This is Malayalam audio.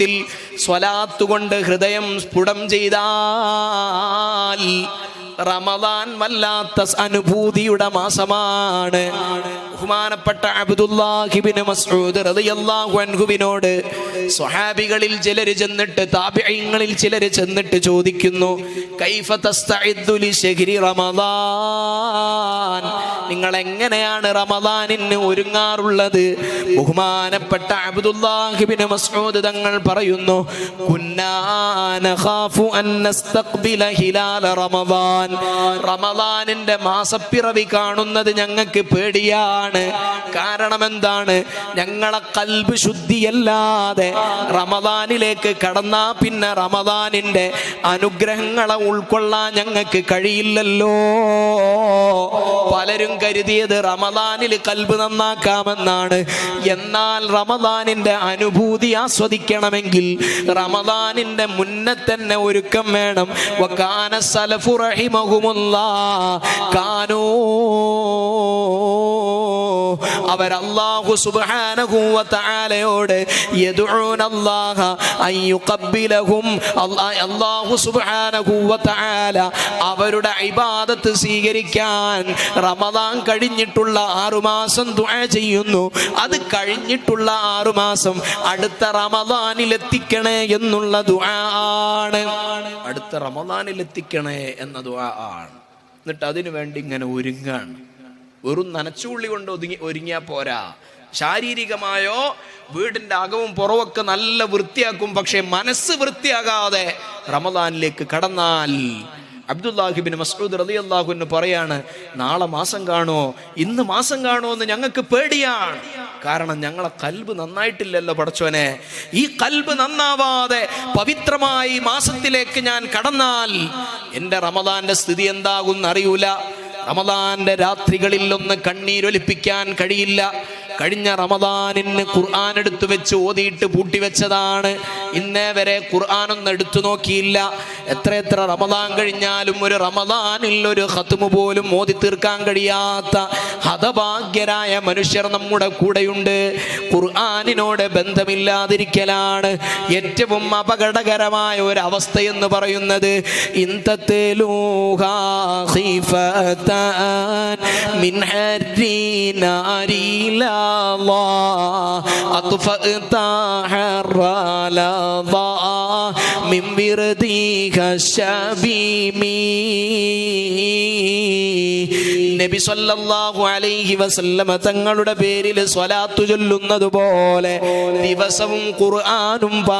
മാസത്തിൽ സ്വലാത്തുകൊണ്ട് ഹൃദയം സ്ഫുടം ചെയ്താൽ റമദാൻ വല്ലാത്ത അനുഭൂതിയുടെ മാസമാണ്. ബഹുമാനപ്പെട്ട അബ്ദുല്ലാഹിബിന് മസൂദ് റളിയല്ലാഹു അൻഹുവിനോട് സ്വഹാബികളിൽ ചിലർ ചെന്നിട്ട് താബിഈങ്ങളിൽ ചിലർ ചെന്നിട്ട് ചോദിക്കുന്നു കൈഫ തസ്തഇദ്ദു ലിശഹ്രി റമദാൻ? നിങ്ങൾ എങ്ങനെയാണ് റമദാനിന് ഒരുങ്ങാറുള്ളത്? ബഹുമാനപ്പെട്ട അബ്ദുല്ലാഹിബിന് മസ്ഊദ് തങ്ങൾ പറയുന്നു കുന്നാനഖാഫു അൻ നസ്തഖ്ബില ഹിലാല റമദാൻ. റമദാനിന്റെ മാസപ്പിറവി കാണുന്നത് ഞങ്ങൾക്ക് പേടിയാണ്. കാരണം എന്താണ്? ഞങ്ങളെ കൽബ് ശുദ്ധിയല്ലാതെ റമദാനിലേക്ക് കടന്നാ പിന്നെ റമദാനിന്റെ അനുഗ്രഹങ്ങളെ ഉൾക്കൊള്ളാൻ ഞങ്ങൾക്ക് കഴിയില്ലല്ലോ. പലരും കരുതിയത് റമദാനിൽ കൽബ് നന്നാക്കാമെന്നാണ്. എന്നാൽ റമദാനിന്റെ അനുഭൂതി ആസ്വദിക്കണമെങ്കിൽ റമദാനിന്റെ മുന്നേ തന്നെ ഒരുക്കം വേണം. കാനൂ അല്ലാ- അല്ലാഹു സുബ്ഹാനഹു അള്ളാഹു തആല അവരുടെ ഇബാദത്ത് സ്വീകരിക്കാൻ റമദാൻ കഴിഞ്ഞിട്ടുള്ള ആറുമാസം ദുആ ചെയ്യുന്നു. അത് കഴിഞ്ഞിട്ടുള്ള ആറുമാസം അടുത്ത റമദാനിൽ എത്തിക്കണേ എന്നുള്ള ദുആ അടുത്ത റമദാനിൽ എത്തിക്കണേ എന്ന ദുആ ആണ്. എന്നിട്ട് അതിനു വേണ്ടി ഇങ്ങനെ ഒരുങ്ങാണ്. വെറും നനച്ചുള്ളി കൊണ്ട് ഒതുങ്ങി ഒരുങ്ങിയാ പോരാ. ശാരീരികമായോ വീടിന്റെ അകവും പുറവൊക്കെ നല്ല വൃത്തിയാക്കും പക്ഷേ മനസ്സ് വൃത്തിയാകാതെ റമദാനിലേക്ക് കടന്നാൽ. അബ്ദുല്ലാഹിബിൻ മസ്ഊദ് റതി അള്ളാഹുന്ന് പറയാണ് നാളെ മാസം കാണോ ഇന്ന് മാസം കാണോ എന്ന് ഞങ്ങൾക്ക് പേടിയാണ്. കാരണം ഞങ്ങളെ കൽബ് നന്നായിട്ടില്ലല്ലോ പടച്ചോനെ. ഈ കൽബ് നന്നാവാതെ പവിത്രമായി മാസത്തിലേക്ക് ഞാൻ കടന്നാൽ എന്റെ റമദാന്റെ സ്ഥിതി എന്താകും അറിയൂല. റമദാന്റെ രാത്രികളിൽ ഒന്ന് കണ്ണീരൊലിപ്പിക്കാൻ കഴിയില്ല. കഴിഞ്ഞ റമദാനിന് ഖുർആൻ എടുത്തു വെച്ച് ഓതിയിട്ട് പൂട്ടിവെച്ചതാണ് ഇന്നേ വരെ ഖുർആാനൊന്നും എടുത്തു നോക്കിയില്ല. എത്ര എത്ര റമദാൻ കഴിഞ്ഞാലും ഒരു റമദാനിൽ ഒരു ഹത്തുമു പോലും മോദി തീർക്കാൻ കഴിയാത്ത ഹതഭാഗ്യരായ മനുഷ്യർ നമ്മുടെ കൂടെയുണ്ട്. ഖുർആാനിനോട് ബന്ധമില്ലാതിരിക്കലാണ് ഏറ്റവും അപകടകരമായ ഒരു അവസ്ഥ എന്ന് പറയുന്നത് ഇന്തത്തേലൂഹാ ഖീഫത്താൻ മിൻ ഹരി നാരി ലാ أطفأت حر لظى من برديك الشبيم നബി സല്ലല്ലാഹു അലൈഹി വസല്ലമ തങ്ങളുടെ പേരിൽ സ്വലാത്തു ചൊല്ലുന്നത് പോലെ ദിവസവും ഖുർആനും